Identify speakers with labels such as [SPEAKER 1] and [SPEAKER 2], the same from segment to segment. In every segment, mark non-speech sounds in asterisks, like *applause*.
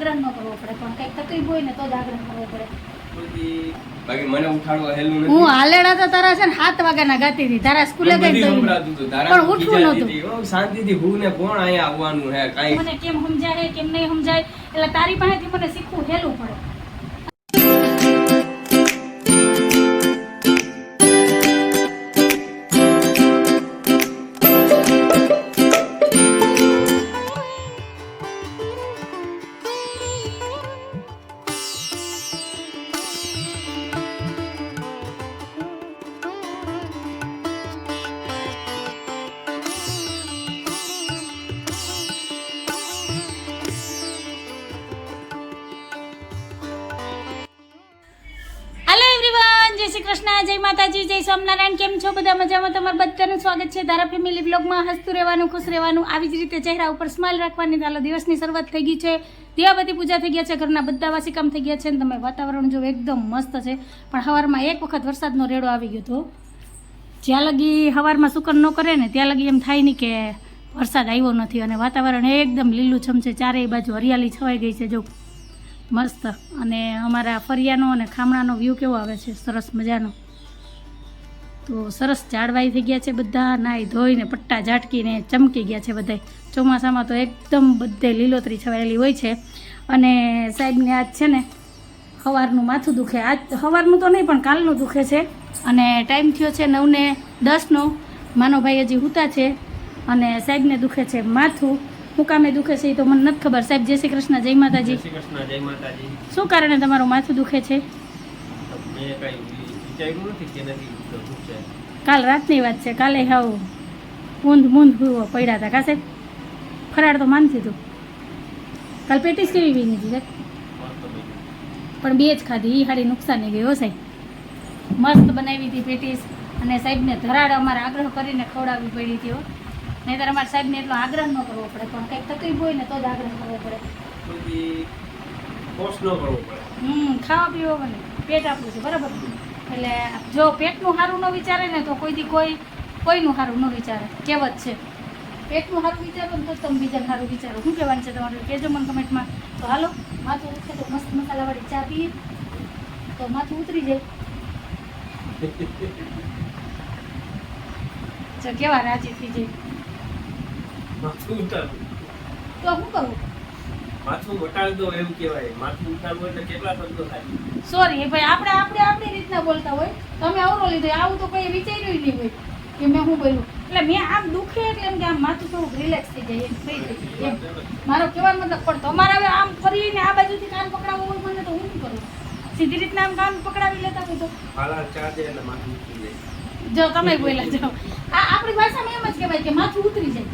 [SPEAKER 1] આગ્રહ ન કરવો પડે. પણ કંઈક તકલીફ હોય ને તો જ આગ્રહ કરવો પડે.
[SPEAKER 2] બાકી મને ઉઠાડવા હેલું
[SPEAKER 1] હું હાલેડા તો તારા છે ને સાત વાગ્યાના ગાતી હતી. તારા સ્કૂલે
[SPEAKER 2] પણ
[SPEAKER 1] ગઈ તો ઉઠવું નહોતું.
[SPEAKER 2] શાંતિથી હું ને કોણ અહીંયા આવવાનું હે કાંઈ?
[SPEAKER 1] મને કેમ સમજાય કેમ નહીં સમજાય? એટલે તારી પાસેથી મને શીખવું હેલું પડે. કૃષ્ણ, જય માતાજી, જય સ્વામિનારાયણ, કેમ છો? બધા મજામાં? તમારું બધાનું સ્વાગત છે ધારા ફેમિલી બ્લોગમાં. હસતું રહેવાનું, ખુશ રહેવાનું, આવી જ રીતે ચહેરા ઉપર સ્માઇલ રાખવાની. ચાલો દિવસની શરૂઆત થઈ ગઈ છે. દિવાબતી પૂજા થઈ ગયા છે, ઘરના બધા વાસી કામ થઈ ગયા છે. અને તમે વાતાવરણ જો એકદમ મસ્ત છે. પણ સવારમાં એક વખત વરસાદનો રેડો આવી ગયો હતો. જ્યાં લગી સવારમાં સુકન ન કરે ને, ત્યાં લગી એમ થાય નહીં કે વરસાદ આવ્યો નથી. અને વાતાવરણ એકદમ લીલું છમ છે. ચારેય બાજુ હરિયાળી છવાઈ ગઈ છે. જો મસ્ત. અને અમારા ફરિયાનો અને ખામણાનો વ્યૂ કેવો આવે છે? સરસ મજાનો. તો સરસ ઝાડવાઈ થઈ ગયા છે બધા નાહી ધોઈને, પટ્ટા ઝાટકીને ચમકી ગયા છે બધાય. ચોમાસામાં તો એકદમ બધે લીલોતરી છવાયેલી હોય છે. અને સાહેબને આજ છે ને સવારનું માથું દુખે. આજ સવારનું તો નહીં, પણ કાલનું દુખે છે. અને ટાઈમ થયો છે નવને દસનો. માનો ભાઈ હજી હુતા છે. અને સાહેબને દુખે છે માથું. હું કામે દુખે છે એ તો મને નથી ખબર. સાહેબ જય શ્રી કૃષ્ણ જય માતાજી.
[SPEAKER 2] શ્રી કૃષ્ણ જય માતાજી.
[SPEAKER 1] શું કારણે તમારું માથું દુખે છે. કાલ રાતની વાત છે. કાલે હાવ ઊંધ મૂંધ હુવો પડ્યા હતા. કાસે ફરાળ તો માનતી હતું કાલ પેટીસ કેવી બી નથી સાહેબ? પણ બે જ ખાધી. એ હાડી નુકસાની ગઈ હો સાહેબ. મસ્ત બનાવી હતી પેટીસ. અને સાહેબને ધરાડ અમારે આગ્રહ કરીને ખવડાવવી પડી હતી હો. નહીંતર અમારા સાહેબને એટલો આગ્રહ ન કરવો પડે. પણ કંઈક તકલીફ હોય ને તો જ આગ્રહ કરવો પડે.
[SPEAKER 2] ફોર્સ ન કરવો પડે.
[SPEAKER 1] હમ ખાવા પીવા બને. પેટ આપણું છે બરાબર? એટલે જો પેટનું સારું ન વિચારે ને તો કોઈ દી કોઈ કોઈનું સારું ન વિચારે. કહેવત છે. પેટનું સારું વિચારો ને તો તમે બીજાનું સારું વિચારો. શું કહેવાનું છે તમારું? કહેજો મને કમેન્ટમાં. તો હાલો માથું ઉતરે તો મસ્ત મસાલાવાળી ચા પીએ. તો માથું ઉતરી જાય. *laughs* જો કેવા રાજી થઈ જાય.
[SPEAKER 2] માથું ઉતારવું
[SPEAKER 1] તો શું કરવું
[SPEAKER 2] માથું વટાળ દો એવું કહેવાય. માથું ઉતારવું એટલે કેટલા શબ્દો થાય?
[SPEAKER 1] સોરી ભાઈ આપણે આપણે આપણી રીતના બોલતા હોય. તમે અવરો લીધો આવું તો કોઈ વિચાર્યું નહીં હોય કે મેં શું બોલ્યું. એટલે મેં આમ દુખે એટલે એમ કે આમ માથું થોડું રિલેક્સ થઈ જાય એમ થઈ જાય મારો કહેવાનો મતલબ પણ તમારે હવે આમ ફરીને આ બાજુથી કાન પકડાવવું હોય મને તો હું શું કરું? સીધી રીતના આમ કાન પકડાવી લેતા હોય તો?
[SPEAKER 2] હાલા ચા દે એટલે માથું ઉતરી જાય.
[SPEAKER 1] જો તમે બોલ્યા જાઓ આ આપણી ભાષામાં એમ જ કહેવાય કે માથું ઉતરી જાય.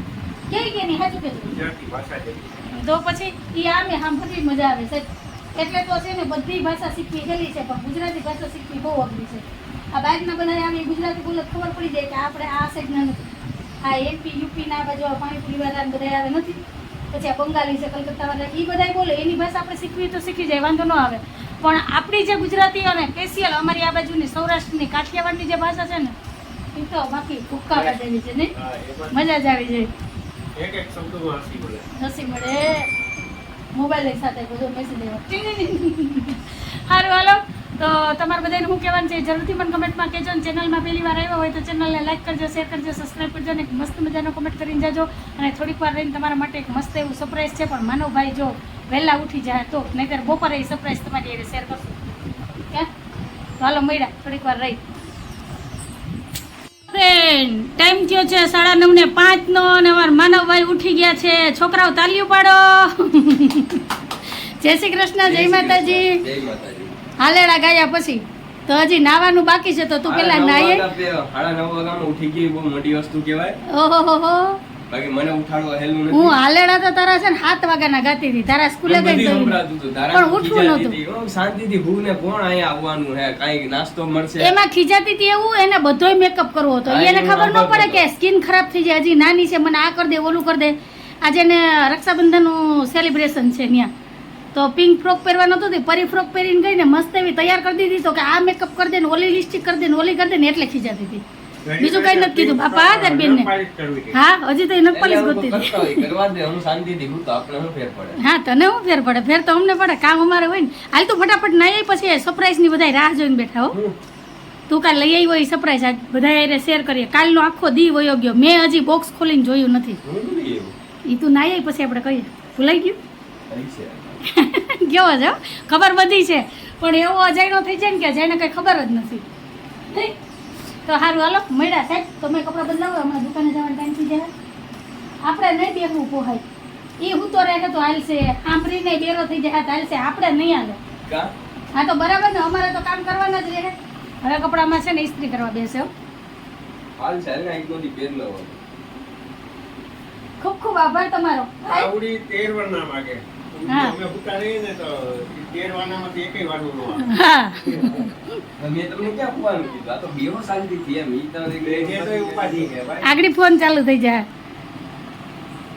[SPEAKER 1] કે કે નહીં સાચું કે તો પછી એ આમે સાંભળવી મજા આવે સાહેબ એટલે તો છે ને બધી ભાષા શીખવી ગયેલી છે પણ ગુજરાતી ભાષા શીખવી બહુ અઘરી છે. આ બાઇકના બધા આવી ગુજરાતી બોલે ખબર પડી જાય કે આપણે આ સાઈડના નથી આ એમપી યુપીના આ બાજુ પાણીપુરી વાળા બધા આવે નથી. પછી આ બંગાળી છે કલકત્તા વાળા એ બધા બોલે એની ભાષા આપણે શીખવી તો શીખી જાય વાંધો ન આવે. પણ આપણી જે ગુજરાતી અને સ્પેશિયલ અમારી આ બાજુની સૌરાષ્ટ્રની કાઠિયાવાડની જે ભાષા છે ને એ તો બાકી ભૂક્કા જેવી છે નહીં મજા જ આવી જાય.
[SPEAKER 2] એક એક શબ્દમાં હસી બોલે
[SPEAKER 1] હસી મળે. મોબાઈલ સાથે બધો મેસેજ આવ્યો સારું હાલો. તો તમારે બધાને હું કહેવાનું છે, જરૂરથી પણ કમેન્ટમાં કહેજો અને ચેનલમાં પહેલી વાર આવ્યો હોય તો ચેનલને લાઈક કરજો શેર કરજો સબસ્ક્રાઈબ કરજો અને મસ્ત મજાનો કમેન્ટ કરીને જાજો. અને થોડીક વાર રહીને તમારા માટે એક મસ્ત એવું સરપ્રાઈઝ છે, પણ માનવભાઈ જો વહેલા ઉઠી જાય તો નહીંતર બપોરે એ સરપ્રાઈઝ તમારી એને શેર કરશું. કે તો હાલો, મળ્યા. થોડીક વાર રહી. ફ્રેન્ડ ટાઈમ થયો છે સાડા નવ ને પાંચ નો અને અમારા માનવભાઈ ઉઠી ગયા છે. છોકરાઓ તાલીઓ પાડો. જય શ્રી કૃષ્ણ જય માતાજી. હાલેડા ગાયા પછી. તો હજી નાવાનું બાકી છે તો તું પેલા નાઈએ.
[SPEAKER 2] વાગ્યા સાડા નવ વાગ્યામાં ઉઠી ગઈ બહુ મોટી વસ્તુ કહેવાય.
[SPEAKER 1] ઓહો હો
[SPEAKER 2] બાકી મને ઉઠાડો હેલું નથી.
[SPEAKER 1] હું હાલેડા તો તારા છે ને સાત વાગ્યાના ગાતી હતી. તારા સ્કૂલે ગઈ તો પણ ઉઠવું
[SPEAKER 2] નતું
[SPEAKER 1] નહોતું.
[SPEAKER 2] હતી. શાંતિથી હું ને કોણ અહીંયા આવવાનું હે? કાંઈ નાસ્તો મળશે?
[SPEAKER 1] એમાં ખીજાતી હતી એવું એને બધોય મેકઅપ કરવો હતો. એને ખબર ન પડે કે સ્કિન ખરાબ થઈ જાય. હજી નાની છે મને આ કર દે ઓલું કરી દે. આજે ને રક્ષાબંધનનું સેલિબ્રેશન છે ત્યાં તો પિંક ફ્રોક પહેરવાનો હતો પરી ફ્રોક પહેરીને ગઈ ને મસ્ત એવી તૈયાર કરી દીધી તો કે આ મેકઅપ કરી દે ને ઓલી લિપસ્ટિક કરી દે ને ઓલી કરી દે ને એટલે ખીજાતી હતી. બીજું કઈ નથી કીધું. બાપા તારી બેનને.
[SPEAKER 2] નખપાલિશ
[SPEAKER 1] હા હજી તો એને
[SPEAKER 3] પોલીસ
[SPEAKER 1] ગોતતી
[SPEAKER 3] હું
[SPEAKER 1] તને હું ફેર પડે? ફેર તો અમને પડે. કામ અમારે હોય ને. હાલ તું ફટાફટ ના આવી પછી સરપ્રાઈઝની બધા રાહ જોઈને બેઠા હો. તું કાલ લઈ આવી હોય સરપ્રાઈઝ આજ બધા એને શેર કરીએ. કાલનો આખો દી વયો ગયો. મેં હજી બોક્સ ખોલીને જોયું નથી. એ તું ના આવી પછી આપણે કહીએ. ભૂલાઈ ગયું? *laughs* કેવો છે હો? ખબર બધી છે. પણ એવો અજાયણો થઈ જાય ને કે જેને કઈ ખબર જ નથી. નહીં? તો સારું હાલો મળ્યા સાહેબ. તમે કપડાં બદલાવો હમણાં દુકાને જવાનો ટાઈમ થઈ જાય. આપણે નહીં બેહવું પોહાય. એ હું તો રહે તો હાલશે. સાંભળીને બેરો થઈ જાય તો હાલશે. આપણે નહીં હાલે. હા તો બરાબર ને? અમારે તો કામ કરવાના જ રહે. હવે કપડામાં છે ને ઇસ્ત્રી કરવા બેસે. ખૂબ ખૂબ આભાર તમારો.
[SPEAKER 2] આવડી તેરવાના માગે
[SPEAKER 1] હા.
[SPEAKER 2] અમે ભૂકા રહીએ ને તો
[SPEAKER 1] આગળ ફોન ચાલુ થઈ જાય.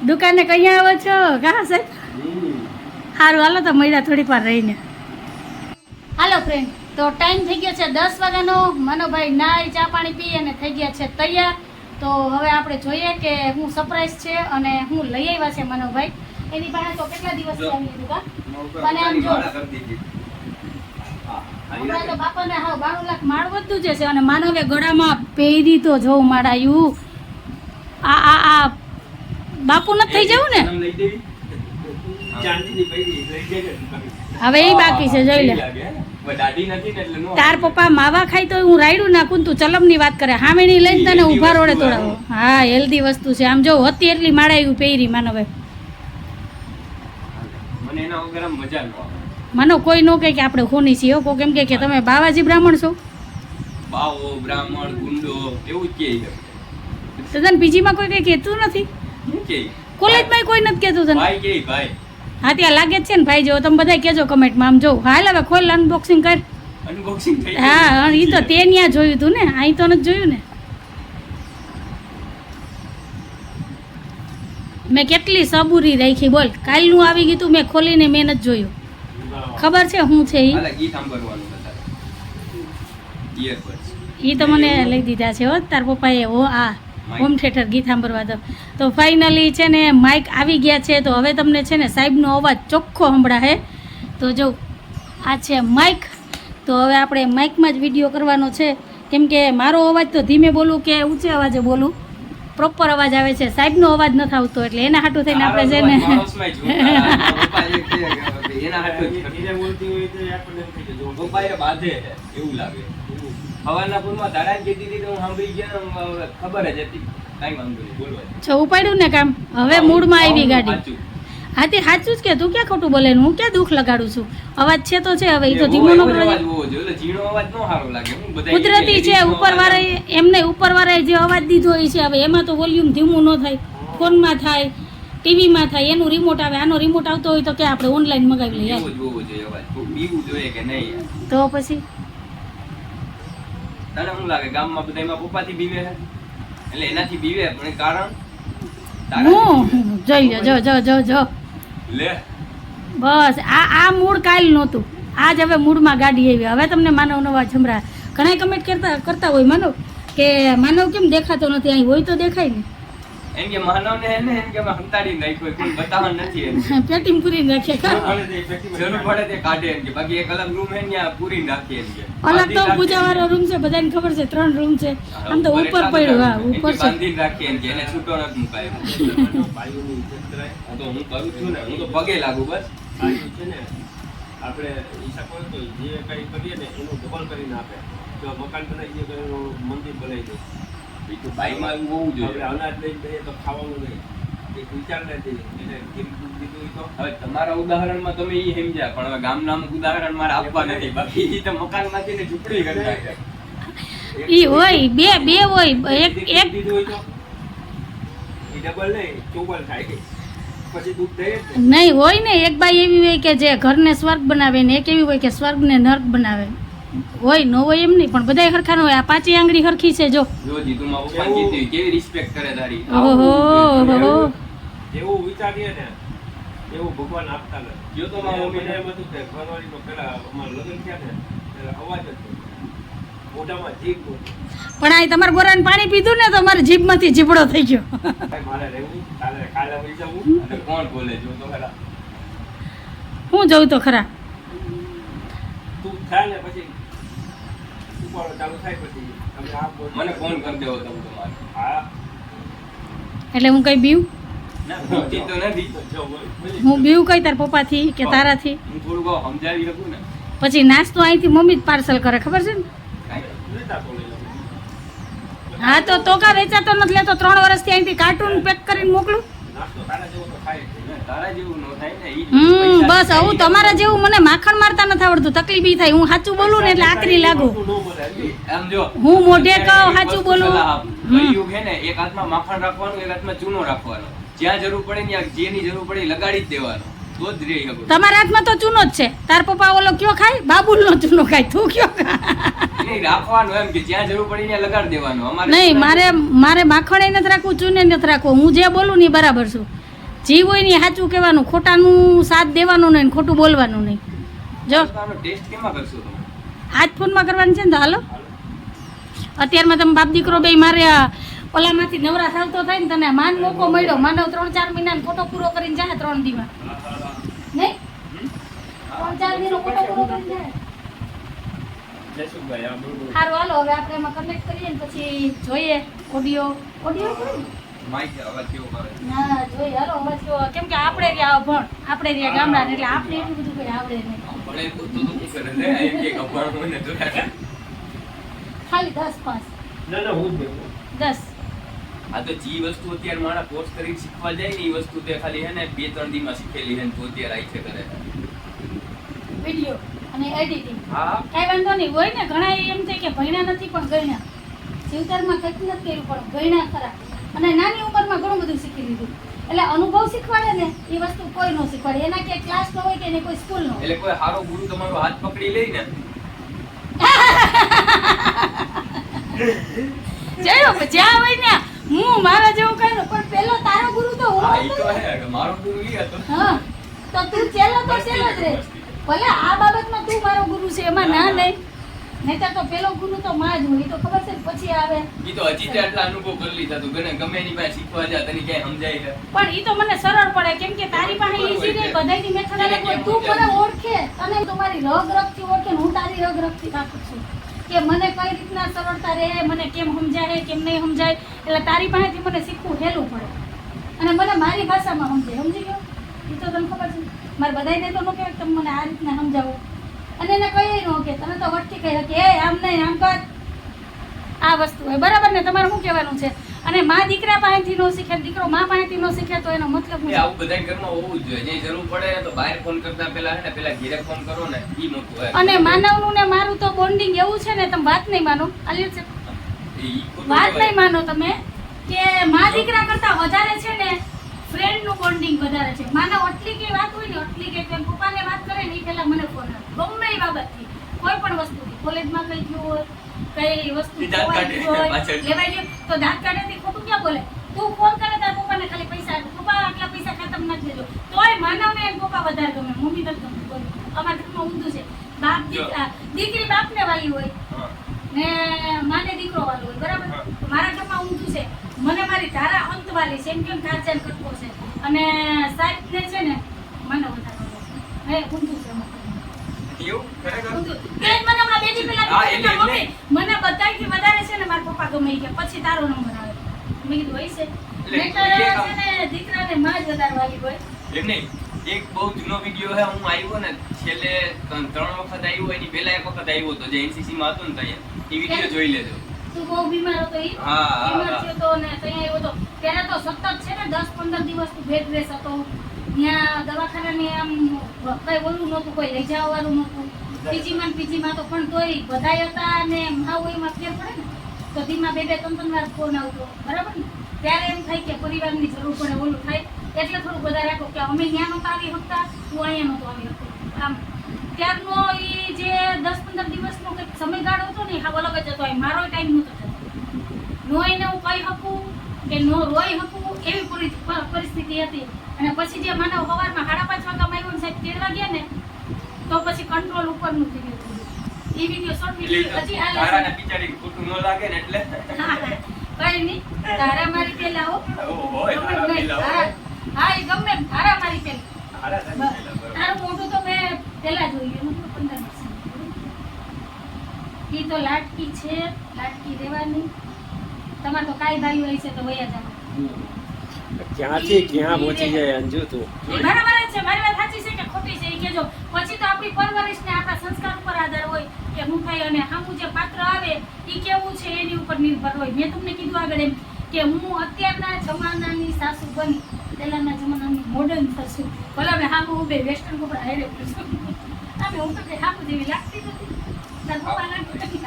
[SPEAKER 1] દુકાને કઈ આવો છો? કા સાહેબ? સારું હાલો તો મહિલા થોડીક વાર રહીને. હાલો ફ્રેન્ડ તો ટાઈમ થઈ ગયો છે દસ વાગ્યાનો. મનોભાઈ નાઈ ચા પાણી પી અને થઈ ગયા છે તૈયાર. તો હવે આપણે જોઈએ કે હું સરપ્રાઈઝ છે અને હું લઈ આવ્યા છે મનોભાઈ. એની પાસે તો કેટલા દિવસ આવી લીધું કા? મને આમ જો.
[SPEAKER 3] માળા કરી દીધી. હા, હાલી
[SPEAKER 1] હમણાં તો બાપાને હાવ બાણું લાખ માળ વધતું જ અને માનવે ગળામાં પહેરી તો જોઉં માળાયું આ આ આ બાપુ નથી થઈ જવું ને. હવે એ બાકી છે જોઈ લે.
[SPEAKER 3] ને નો
[SPEAKER 1] તાર પપ્પા માવા ખાય તો હું રાયડું નાખું તું ચલમની વાત કરે. હામેણી લઈને તને ઊભા રોડે તોડાવો. હા હેલ્ધી વસ્તુ છે. આમ જો હતી એટલી માળાયું પહેરી માનવે.
[SPEAKER 3] મજા ન
[SPEAKER 1] માનો કોઈ નો કહે કે આપણે ખૂની છીએ કો કેમ કે કે તમે બાવાજી બ્રાહ્મણ છો?
[SPEAKER 3] બાવો બ્રાહ્મણ ગુંડો એવું જ કહે છે.
[SPEAKER 1] તને પીજીમાં કોઈ કંઈ કહેતું નથી? કોલેજમાં કોઈ નથી કહેતું તને?
[SPEAKER 3] ભાઈ કે ભાઈ.
[SPEAKER 1] હા ત્યાં લાગે જ છે ને ભાઈ જો તમે બધા કહેજો કમેન્ટમાં આમ જો. હાલ હવે ખોલ અનબોક્સિંગ કર.
[SPEAKER 3] અનબોક્સિંગ
[SPEAKER 1] હા એ તો તે ત્યાં જોયું તું ને. અહીં તો નથી જોયું ને. મેં કેટલી સબૂરી રાખી બોલ. કાલનું આવી ગયું તું મેં ખોલીને મેં નથી જોયું. ખબર છે શું છે એ. એ તો મને લઈ દીધા છે હો તાર પપ્પાએ હો આ હોમ થિયેટર ગીત સાંભળવા તો. તો ફાઇનલી છે ને માઇક આવી ગયા છે તો હવે તમને છે ને સાહેબનો અવાજ ચોખ્ખો સંભળાશે. તો જો આ છે માઇક તો હવે આપણે માઇકમાં જ વીડિયો કરવાનો છે. કેમ કે મારો અવાજ તો ધીમે બોલું કે ઊંચે અવાજે બોલું? પ્રોપર અવાજ આવે છે. સાહેબનો અવાજ નથી આવતો એટલે એના હાટું થઈને આપણે છે ને
[SPEAKER 3] જ છે, એવું લાગે. હવાના પૂરમાં દાડા જ કીધી હતી તો હું સાંભળી ગયો ને હવે ખબર જ હતી. કાંઈ વાંધો નહીં બોલવા દે.
[SPEAKER 1] છો ઉપાડ્યું ને કામ હવે મૂડમાં આવી ગાડી. હા તે સાચું જ કે તું ક્યાં ખોટું બોલે હું ક્યાં દુઃખ લગાડું છું? અવાજ છે તો છે હવે એ તો ધીમો નો કુદરતી છે
[SPEAKER 3] ladies
[SPEAKER 1] ઉપર
[SPEAKER 3] અવાજ
[SPEAKER 1] એમને ઉપર વાળાએ જે અવાજ દીધો હોય છે હવે એમાં તો વોલ્યુમ ધીમું ન થાય. ફોનમાં થાય ટીવીમાં થાય એનું રિમોટ આવે આનો રિમોટ આવતો હોય તો કે આપણે ઓનલાઈન મગાવી લઈએ?
[SPEAKER 3] એવો જોઈએ અવાજ. બીવું જોઈએ કે નહીં
[SPEAKER 1] તો પછી?
[SPEAKER 3] તને શું લાગે? ગામમાં બધા એમાં પપ્પાથી બીવે એટલે એનાથી બીવે પણ કારણ?
[SPEAKER 1] હું? જોઈ જો જો જો જો
[SPEAKER 3] લે.
[SPEAKER 1] બસ, આ આ મૂળ કાલ નહોતું. આજ હવે મૂળમાં ગાડી આવી. હવે તમને માનવ નવા જમરા ઘણા કમેન્ટ કરતા કરતા હોય માનવ કે માનવ કેમ દેખાતો નથી? અહીં હોય તો દેખાય ને.
[SPEAKER 3] એમ કે માનવને એને એમ કે અમે હંતાડીને રાખ્યો કોઈ બતાવવાનું નથી એમ.
[SPEAKER 1] પેટીમ પૂરી નાખે
[SPEAKER 2] જરૂર પડે તો
[SPEAKER 3] કાઢે એમ કે. બાકી એક અલગ રૂમ હે ને ત્યાં પૂરીને રાખીએ એમ કે.
[SPEAKER 1] અલગ તો પૂજા વાળો રૂમ છે બધાને ખબર છે ત્રણ રૂમ છે. આમ તો ઉપર પડ્યું હા ઉપર છે.
[SPEAKER 3] બાંધી રાખીએ એમ કે એને છૂટો નથી મુકાય તો હું કરું છું ને હું તો પગે લાગુ બસ.
[SPEAKER 2] છે ને આપણે હિસાબ હોય તો જે કઈ કરીએ ને એનું ડબલ કરીને આપે. જો મકાન બનાવીએ તો એનું મંદિર બનાવી દે.
[SPEAKER 3] બીજું બાઈમાં હોવું જોઈએ.
[SPEAKER 2] અનાજ લઈને જઈએ તો ખાવાનું નહીં. એક વિચાર નથી એને ગીરકું દીધું તો?
[SPEAKER 3] હવે તમારા ઉદાહરણમાં તમે એ સમજ્યા પણ હવે ગામના અમુક ઉદાહરણ મારે આપવા નથી. બાકી એ તો મકાનમાંથી ને ઝૂંપડી કરી નાખે.
[SPEAKER 1] ઈ હોય બે બે હોય એક એક
[SPEAKER 2] દીધું હોય તો. એ ડબલ નહીં ચોબલ થાય.
[SPEAKER 1] નહીં હોય ને એક બાઈ એવી હોય કે જે ઘરને સ્વર્ગ બનાવે ને એક એવી હોય કે સ્વર્ગને નર્ક બનાવે. હોય ન હોય એમ નહીં પણ બધાય હરખા ન હોય. આ પાંચે આંગળી હરખી છે જો.
[SPEAKER 3] જો જી તું મારા પપ્પાને કીધું કેવી રિસ્પેક્ટ કરે તારી?
[SPEAKER 1] ઓહો ઓહો
[SPEAKER 2] એવું વિચારીએ ને એવું ભગવાન આપતા નથી.
[SPEAKER 3] જો તો મારા
[SPEAKER 2] મને
[SPEAKER 3] મમ્મીને
[SPEAKER 2] એમ હતું કે ઘરવાળીનો પેલા અમારા લગ્ન થયા ને ત્યારે અવાજ હતો મોઢામાં જીભ
[SPEAKER 1] પણ આ તમારા ગોરાને પાણી પીધું ને તો મારી જીભમાંથી જીભડો થઈ ગયો.
[SPEAKER 2] મારે રહેવું કાલે કાલે વહી જવું.
[SPEAKER 3] અને કોણ બોલે? જો તો ખરા.
[SPEAKER 1] હું જઉં તો ખરા.
[SPEAKER 2] તું થાય ને પછી ઉપાડો ચાલુ થાય પછી. તમે આ
[SPEAKER 3] મને ફોન કરી દેવો તમે તમારે.
[SPEAKER 2] હા.
[SPEAKER 1] એટલે હું કઈ બીવું. હું બીવું કઈ તાર પપ્પાથી કે તારાથી?
[SPEAKER 3] થી થોડુંક સમજાવી શકું ને.
[SPEAKER 1] પછી નાસ્તો અહીંથી મમ્મી જ પાર્સલ કરે ખબર છે ને. હા તો તો કા વેચાતો નથી લેતો ત્રણ વર્ષથી અહીંથી કાર્ટૂન પેક કરીને મોકલું.
[SPEAKER 2] નાસ્તો તારા જેવો તો થાય
[SPEAKER 3] ના, ન ને
[SPEAKER 1] હમ બસ આવું તમારા જેવું મને માખણ મારતા નથી આવડતું તકલીફ થાય હું સાચું બોલું ને એટલે આકરી લાગુ.
[SPEAKER 2] ન
[SPEAKER 1] હું મોઢે કહું, સાચું બોલું.
[SPEAKER 3] ને એક હાથમાં માખણ રાખવાનું એક હાથમાં ચૂનો રાખવાનો. જ્યાં જરૂર પડે ત્યાં જેની જરૂર પડે લગાડી જ દેવાનો.
[SPEAKER 1] તમારા હાથમાં તો ચૂનો જ છે. તાર પપ્પા ઓલો કયો ખાય? બાબુલનો ચૂનો ખાય. તું કયો
[SPEAKER 3] રાખવાનો એમ કે જ્યાં જરૂર પડે ત્યાં લગાડી દેવાનો. અમારે
[SPEAKER 1] નહીં મારે મારે માખણ નથી રાખવું ચૂને નથી રાખવું. હું જે બોલું ને બરાબર છું. જીવ હોય ને સાચું કહેવાનું ખોટાનું સાથ દેવાનું નહીં ને ખોટું બોલવાનું નહીં. જો. આજ ફોનમાં કરવાની છે ને તો હાલો. અત્યારમાં તમે બાપ દીકરો બે મારે ઓલામાંથી નવરા સાવતો થાય ને તને માન મોકો મળ્યો. માનવ ત્રણ ચાર મહિનાનો ફોટો પૂરો કરીને જાય ત્રણ દીમાં. નહીં? ત્રણ ચાર દીનો ફોટો પૂરો કરીને જાય. સારું હાલો હવે આપણે એમાં કનેક્ટ કરીએ ને પછી જોઈએ. ઓડિયો ઓડિયો
[SPEAKER 3] માહિતી અવાજ કેવો કરે
[SPEAKER 1] ના જોઈએ હાલો અવાજ કેવો કેમ કે આપણે રહ્યા ભણ આપણે રહ્યા ગામડા એટલે આપણે એટલું બધું કોઈ આવડે નહીં.
[SPEAKER 3] ભલે તો તો તો કરે છે એમ કે અભણ હોય ને તો
[SPEAKER 1] ખાલી દસ પાંચ.
[SPEAKER 2] ના ના હું જ બેઠો.
[SPEAKER 1] દસ.
[SPEAKER 3] આ તો જે વસ્તુ અત્યારે મારા કોર્સ કરી શીખવા જાય ને એ વસ્તુ તે ખાલી હે ને બે ત્રણ દીમાં શીખેલી હે ને તો અત્યારે આઈ છે કરે.
[SPEAKER 1] વીડિયો અને એડિટિંગ
[SPEAKER 3] હા.
[SPEAKER 1] કાંઈ વાંધો નહીં હોય ને ઘણા એમ થાય કે ભણ્યા નથી પણ ગણ્યા. જીવતરમાં કંઈક નથી કર્યું પણ ગણ્યા ખરા. અને નાની ઉંમરમાં ઘણું બધું શીખી લીધું. એટલે અનુભવ શીખવાડે ને એ વસ્તુ કોઈ ન શીખવાડે. એના કે ક્લાસ નો હોય કે એને કોઈ સ્કૂલ ન
[SPEAKER 3] એટલે કોઈ સારો ગુરુ તમારો હાથ પકડી લઈ ને?
[SPEAKER 1] જયો જ્યાં હોય ને હું મારા જેવું કઈ પણ પેલો તારો ગુરુ તો હું
[SPEAKER 3] હા તો હે મારો ગુરુ ઈ હતો.
[SPEAKER 1] હા તો તું ચેલો તો ચેલો જ રે. ભલે આ બાબતમાં તું મારો ગુરુ છે એમાં ના. નહીં. નહીતર તો પેલો ગુરુ તો માં જ હોય તો ખબર છે પછી આવે.
[SPEAKER 3] ઈ તો હજી આટલા અનુભવ કરી લીધા તું ગમે ગમે એની પાસે શીખવા જા તને ક્યાંય સમજાય છે.
[SPEAKER 1] પણ ઈ તો મને સરળ પડે કેમ કે તારી પાસે ઈઝી નહીં બધાયની મેથડ અલગ હોય તું મને ઓળખે અને તું મારી રગ રગથી ઓળખે હું તારી રગ રગથી રાખું છું. કે મને કઈ રીતના સરળતા રહે મને કેમ સમજાય કેમ નહીં સમજાય એટલે તારી પાસેથી મને શીખવું હેલું પડે. અને મને મારી ભાષામાં સમજાય સમજી ગયો? એ તો તને ખબર છે. મારે બધાયને તો ન કહેવાય કે તમે મને આ રીતના સમજાવો. અને એને કહીએ ન કે તમે તો વટકી કહી કે એ આમ નહીં આમ કર. આ વસ્તુ હોય. બરાબર ને? તમારે શું કહેવાનું છે? અને મા દીકરા પાસેથી ન શીખે દીકરો માં પાસેથી ન શીખે તો એનો મતલબ શું
[SPEAKER 3] આવું બધા ઘરમાં હોવું જોઈએ. જે જરૂર પડે ને તો બહાર ફોન કરતા પહેલા ને પહેલા ઘરે ફોન કરો ને ઈ મોટું હોય.
[SPEAKER 1] અને માનવનું ને મારું તો બોન્ડિંગ એવું છે ને તમે વાત નહીં માનો. અલી છે વાત નહીં માનો તમે કે મા દીકરા કરતા વધારે છે ને ફ્રેન્ડનું બોન્ડિંગ વધારે છે. માના ઓટલી કઈ વાત હોય ને ઓટલી કઈ કોઈ પપ્પાને વાત કરે ને એ પહેલા મને ફોન આવે ગમે એ બાબતથી. કોઈ પણ વસ્તુથી. કોલેજમાં કઈ ગયું હોય કઈ વસ્તુ ખોવાઈ હોય, લેવાઈ ગયું તો દાંત કાઢેથી ખોટું ક્યાં બોલે? તું ફોન કરે તાર પપ્પાને ખાલી પૈસા. પપ્પા આટલા પૈસા ખાતમ નાખી દેજો. તોય માના એમ પપ્પા વધારે ગમે. મમ્મી તો બોલો. અમારા ઘરમાં ઊંધું છે. બાપ દીકરા દીકરી બાપને વાલી હોય ને માને દીકરો વાલો હોય. બરાબર? મારા ઘરમાં ઊંધું છે. મને મારી ધારા અંત વાલી છે. અને સાહેબ ને છે ને મને વધારે હે ઊંધું છે મને હમણાં બે દી પહેલા
[SPEAKER 3] હા,
[SPEAKER 1] કીધું કે
[SPEAKER 3] એટલે-
[SPEAKER 1] મમ્મી, મને બધાયથી વધારે છે ને મારા પપ્પા ગમે ઈ પછી તારો નંબર આવે. મેં કીધું હોય છે. દીકરાને માં જ વધારે વાલી હોય.
[SPEAKER 3] એમ નહીં. એક બહુ જૂનો વીડિયો હે હું આવ્યો ને છેલ્લે ત્રણ વખત આવ્યો એની પહેલા એક વખત આવ્યો તો જે એનસીસી માં હતો ને ત્યાં એ વીડિયો જોઈ લેજો.
[SPEAKER 1] તું બહુ બીમાર હતો
[SPEAKER 3] હા,
[SPEAKER 1] બીમાર
[SPEAKER 3] છે
[SPEAKER 1] થયો તો ને ત્યાં આવ્યો તો. ત્યારે તો સતત છે ને દસ પંદર દિવસ તું ભેટ રેસ હતો. ત્યાં દવાખાનાની આમ કઈ ઓલું નહોતું કોઈ લઈ જવાનું નહોતું. પીજીમાં પીજીમાં તો પણ તોય બધાય હતા અને માવ એમાં ફેર પડે ને તો ધીમા બે બે ત્રણ ત્રણ વાર ફોન આવતો. બરાબર ને? ત્યારે એમ થાય કે પરિવારની જરૂર પડે ઓલું થાય. એટલે થોડું બધા રાખો કે અમે ત્યાં નહોતા આવી શકતા તું અહીંયા નહોતો આવી શકતો. આમ ત્યારનો એ જે દસ પંદર દિવસનો કંઈક સમયગાળો હતો ને હા અલગ જ હતો. એ મારો ટાઈમ નહોતો થતો. નો એને હું કહી શકું કે નો રોઈ શકું એવી પૂરી પરિસ્થિતિ હતી. અને પછી જે માનવ સવારમાં સાડા પાંચ વાગ્યા આવ્યો ને સાહેબ તેડવા ગયા ને તો પછી કંટ્રોલ ઉપરનું થઈ ગયું. એ વીડિયો શોર્ટ વીડિયો હજી હાલે
[SPEAKER 3] બિચારી ખોટું ન લાગે ને એટલે?
[SPEAKER 1] હા, હા. કઈ નહીં. તારા મારી પેલા હો.
[SPEAKER 3] તારા
[SPEAKER 1] તારા-. હા એ ગમે તારા મારી પેલા
[SPEAKER 3] તારા તારી પેલા, જોઈએ
[SPEAKER 1] તારું મોઢું તો મેં પેલા જોયું એનું તો પંદર વર્ષ એ તો લાટકી છે લાટકી દેવાની તમારે તો કાંઈ ભાઈ હોય છે તો વયા જવાનું
[SPEAKER 2] ક્યાંથી ક્યાં પહોંચી જાય અંજુ તું?
[SPEAKER 1] બરાબર છે મારી વાત સાચી છે કે ખોટી છે એ કેજો પછી તો આપણી પરવરિશ ને આપણા સંસ્કાર ઉપર આધાર હોય કે હું થાય અને સામું જે પાત્ર આવે એ કેવું છે એની ઉપર નિર્ભર હોય. મેં તમને કીધું આગળ એમ કે હું અત્યારના જમાનાની સાસુ બની પહેલાના જમાનાની મોડર્ન સાસુ. ભલે હવે હું બે વેસ્ટર્ન કપડા હેરે પૂછું આમે હું તો કઈ જેવી લાગતી નથી. પપ્પા લાગતી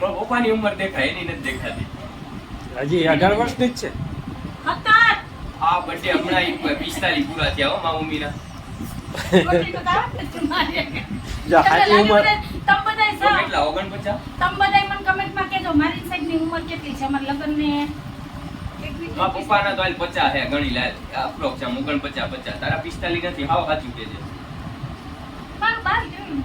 [SPEAKER 3] મારા પપ્પાની ઉંમર દેખાય એની નથી દેખાતી.
[SPEAKER 2] હજી અઢાર વર્ષની જ છે.
[SPEAKER 3] આ બર્થડે હમણાં પિસ્તાલીસ પૂરા થયા હો મા મમ્મીના.
[SPEAKER 2] ઉંમર
[SPEAKER 1] તમે બધાય
[SPEAKER 3] કેટલા ઓગણપચાસ?
[SPEAKER 1] તમે બધાય મને કમેન્ટમાં કહેજો મારી સાઈડની ઉંમર કેટલી છે? અમારા લગ્નને
[SPEAKER 3] પપ્પાના તો હાલ પચાસ હે ગણી લે અપ્રોક્સ આમ ઓગણપચાસ પચાસ. તારા પિસ્તાલીસ નથી હાવ સાચું કે છે
[SPEAKER 1] મારું બાર જોયું.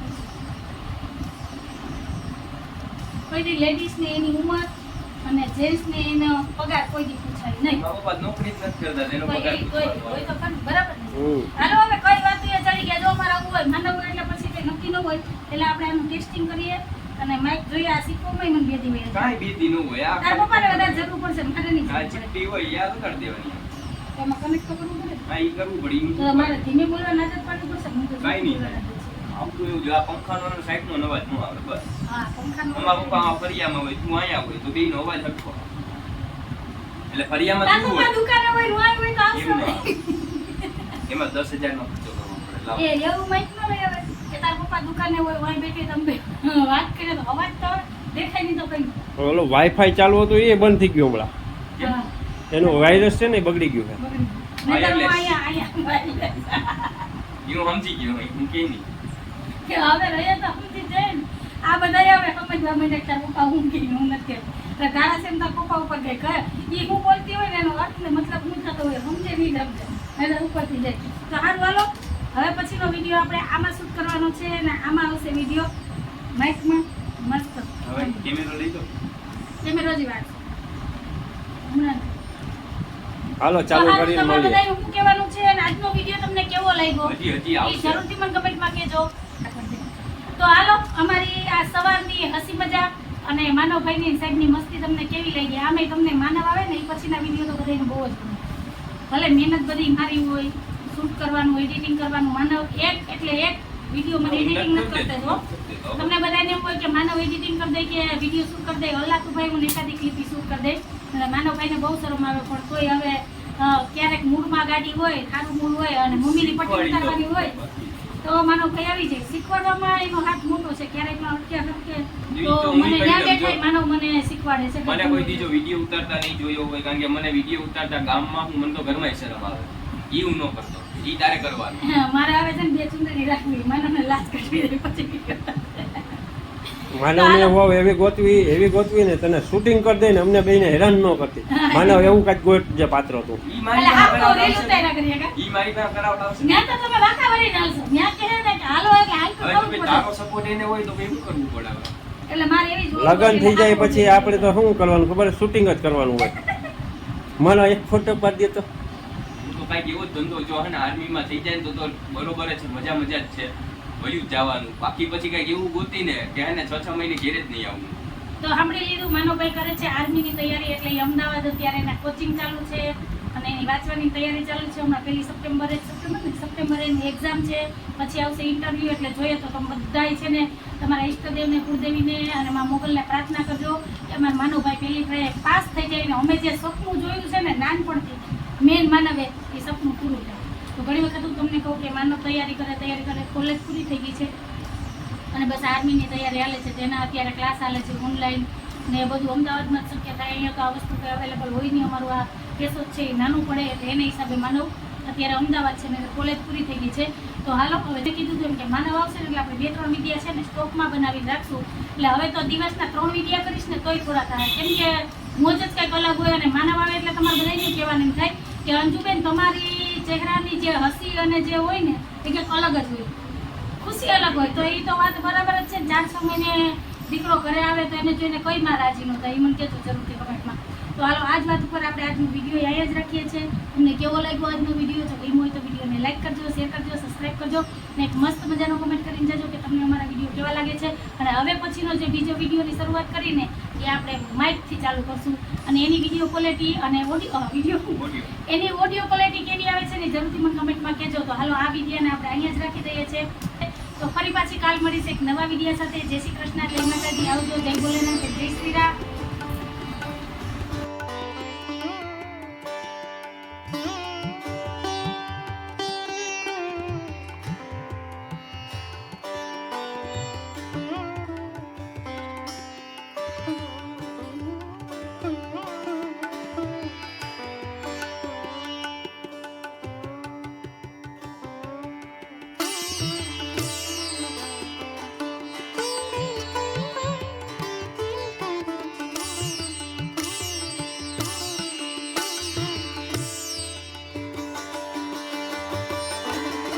[SPEAKER 1] કોઈ લેડીઝને એની ઉંમર અને જેન્ટ્સને એનો પગાર કોઈ દી પૂછાય નહીં.
[SPEAKER 3] બાપા નોકરી જ નથી કરતા
[SPEAKER 1] એનો
[SPEAKER 3] પગાર
[SPEAKER 1] કોઈ-
[SPEAKER 3] હોય.
[SPEAKER 1] તો પણ બરાબર ને? હાલો હવે કઈ વાત એ ચડી ગયા જો અમારે આવું હોય માનવ હોય એટલે પછી કઈ નક્કી ન હોય એટલે આપણે આનું ટેસ્ટિંગ કરીએ અને માઇક જોઈએ આ શીખવામાં મને બેદી મેં
[SPEAKER 3] કાઈ બેદી ન હોય આ
[SPEAKER 1] તાર પપ્પાને વધારે જરૂર પડશે મારે નહીં
[SPEAKER 3] આ ચીટી હોય યાદ કરી દેવાની.
[SPEAKER 1] એમાં કનેક્ટ તો કરવું પડે
[SPEAKER 3] હા એ કરવું પડે
[SPEAKER 1] તો મારે ધીમે બોલવા આદત પાડવું પડશે
[SPEAKER 3] કાઈ નહીં. આવતું એવું જો આ પંખાનો અને સાઈડનો અવાજ ન આવે બસ.
[SPEAKER 1] હા
[SPEAKER 3] અમારા પપ્પા ફરિયામાં હોય તું અહીંયા હોય તો બેયનો અવાજ હટકો એટલે ફરિયામાં કેવું હોય.
[SPEAKER 1] દુકાને હોય રૂઆ હોય તો આવશે.
[SPEAKER 3] એમ ના. દસ હજારનો ખર્ચો કરવો પડે.
[SPEAKER 1] એ એવું માઇક ન હોય આવે કે તારા પપ્પા દુકાને હોય વાય બેઠે તમે *laughs* વાત કરે તો અવાજ તો દેખાય નહીં તો કઈ.
[SPEAKER 2] ઓલો વાઈફાઈ ચાલુ હતું એ બંધ થઈ ગયો હમણાં. એનો વાયરસ છે ને બગડી ગયું છે.
[SPEAKER 1] અહીંયા અહીંયા. *laughs*
[SPEAKER 3] સમજી ગયો હું કે નહીં.
[SPEAKER 1] કે હવે રહીએ તો સમજી જઈને. આ બધા હવે સમજવા માંડે કે પપ્પા હું કે હું નથી એટલે તારા સેમ તારા પપ્પા ઉપર કઈ કહે એ હું બોલતી હોય ને એનો અર્થ ને મતલબ હું થતો હોય સમજે નહીં સમજે. એટલે ઉપરથી જાય. તો સારું હાલો. હવે પછીનો વીડિયો આપણે આમાં શૂટ કરવાનો છે અને આમાં આવશે વીડિયો. માઇકમાં મસ્ત.
[SPEAKER 3] હવે કેમેરો લઈ દો
[SPEAKER 1] કેમેરો જ વાત. હમણાં.
[SPEAKER 2] હાલો ચાલુ કરીને મળીએ.
[SPEAKER 1] હું કહેવાનું છે અને આજનો વીડિયો તમને કેવો લાગ્યો?
[SPEAKER 3] હજી હજી આવશે.
[SPEAKER 1] જરૂરથી મને કમેન્ટમાં કહેજો. તો હાલો અમારી આ સવારની હસી મજાક અને માનવભાઈની સાહેબની મસ્તી તમને કેવી લાગી? આમે તમને માનવ આવે ને એ પછીના વીડિયો તો બધાને બહુ જ ગમે. ભલે મહેનત બધી મારી હોય શૂટ કરવાનું એડિટિંગ કરવાનું માનવ એક એટલે એક વીડિયો મને એડિટિંગ નથી કરતા જો તમને બધાને એમ હોય કે માનવ એડિટિંગ કરી દે કે વીડિયો શૂટ કરી દે અલ્લાતુભાઈ હું એકાદી ક્લિપ શૂટ કરી દે. અને માનવભાઈને બહુ શરમ આવે પણ કોઈ હવે ક્યારેક મૂળમાં ગાડી હોય સારું મૂળ હોય અને મમ્મીની પટ્ટી ઉતારવાની હોય તો માનવભાઈ આવી જાય. શીખવાડવામાં એનો હાથ મોટો છે. ક્યારેક પણ અટક્યા અટકે તો મને ત્યાં બેઠા
[SPEAKER 3] જો.
[SPEAKER 1] મને શીખવાડે છે.
[SPEAKER 3] મને કોઈ બીજો વીડિયો ઉતારતા નહીં જોયો હોય કારણ કે મને વીડિયો ઉતારતા ગામમાં હું મને તો ઘરમાં શરમ આવે. ઈ હું ન કરતો. ઈ તારે કરવાનું. *laughs*
[SPEAKER 1] મારે આવે છે ને બે ચુંદડી રાખવી. મને લાજ કાઢવી પછી.
[SPEAKER 2] માનવને વાવ એવી ગોતવી એવી ગોતવી ને તને શૂટિંગ કરી દે ને અમને બેને હેરાન ન કરતી. માનવ એવું કાંઈક ગોત જે પાત્ર હતું.
[SPEAKER 3] ઈ મારી પાસે
[SPEAKER 1] તો
[SPEAKER 3] આવશે.
[SPEAKER 1] ત્યાં તો તમે વાકા વળીને હાલશો. ત્યાં કહે ને કે હાલો કે હાલ તો
[SPEAKER 3] હવે. તારો સપોર્ટ એને હોય તો શું કરવું પડે
[SPEAKER 1] એટલે મારે એવી
[SPEAKER 2] લગન થઈ જાય પછી આપણે તો શું કરવાનું? ખબર શૂટિંગ જ કરવાનું હોય. મને એક ફોટો પાડી દે તો.
[SPEAKER 3] કાંઈક એવો ધંધો જો હે ને આર્મીમાં થઈ જાય ને તો તો બરોબર છે મજા મજા જ છે. વયું જવાનું. બાકી પછી કઈ એવું ગોતીને કે એને છ છ મહિને ઘેરે જ નહીં આવવું.
[SPEAKER 1] તો સાંભળી લીધું. માનવભાઈ કરે છે આર્મીની તૈયારી એટલે અમદાવાદ અત્યારે એના કોચિંગ ચાલુ છે અને એની વાંચવાની તૈયારી ચાલુ છે. હમણાં પહેલી સપ્ટેમ્બરે સપ્ટેમ્બર ને? સપ્ટેમ્બરે એની એક્ઝામ છે. પછી આવશે ઇન્ટરવ્યૂ એટલે જોઈએ તો તમે બધાય છે ને તમારા ઈષ્ટદેવને, કુળદેવીને અને મા મોગલને પ્રાર્થના કરજો કે અમારા માનવભાઈ પહેલી ટ્રાય પાસ થઈ જાય ને અમે જે સપનું જોયું છે ને નાનપણથી, મેન માનવે એ સપનું પૂરું થાય. તો ઘણી વખત હું તમને કહું કે માનવ તૈયારી કરે તૈયારી કરે કોલેજ પૂરી થઈ ગઈ છે. અને બસ આર્મીની તૈયારી હાલે છે તેના અત્યારે ક્લાસ હાલે છે ઓનલાઈન ને એ બધું અમદાવાદમાં જ શક્ય થાય. અહીંયા તો આ વસ્તુ કંઈ અવેલેબલ હોય નહીં, અમારું આ કેસો છે, એ નાનું પડે એટલે એના હિસાબે માનવ અત્યારે અમદાવાદ છે ને કોલેજ પૂરી થઈ ગઈ છે. તો હાલો, હવે મેં કીધું તેમ કે માનવ આવશે એટલે આપણે બે, ત્રણ વિડીયા છે ને સ્ટોકમાં બનાવી રાખશું. એટલે હવે તો દિવસના ત્રણ વિડીયા કરીશ ને તોય થોડા થાય. કેમ કે મોજ જ કંઈક અલગ હોય અને માનવ આવે એટલે તમારે બધાને કહેવાનું થાય કે અંજુબેન, તમારી ચહેરાની જે હસી અને જે હોય ને, એ કંઈક અલગ જ હોય. ખુશી અલગ હોય. તો એ તો વાત બરાબર જ છે ચાર છ મહિને દીકરો ઘરે આવે તો એને જોઈને કઈ માં રાજી ન થાય? એ મને કહેતો જરૂરથી કમેન્ટમાં. તો હાલો આજ વાત ઉપર આપણે આજનો વીડિયો અહીંયા જ રાખીએ છીએ. તમને કેવો લાગ્યો આજનો વીડિયો જો ગમ્યો હોય તો વિડીયોને લાઈક કરજો શેર કરજો સબસ્ક્રાઈબ કરજો અને એક મસ્ત મજાનો કમેન્ટ કરીને જજો કે તમને અમારા વીડિયો કેવા લાગે છે. અને હવે પછીનો જે બીજો વિડીયોની શરૂઆત કરીને એ આપણે માઇકથી ચાલુ કરશું. અને એની વીડિયો ક્વોલિટી અને ઓડિયો વીડિયો એની ઓડિયો ક્વોલિટી કેવી આવે છે ને જરૂરથી મને કમેન્ટમાં કહેજો. તો હાલો, આ વિડીયોને આપણે અહીંયા જ રાખી દઈએ છીએ. તો ફરી પાછી કાલ મળીશ એક નવા વીડિયો સાથે. જય શ્રી કૃષ્ણ, જય માતાજી. આવજો, જય રામ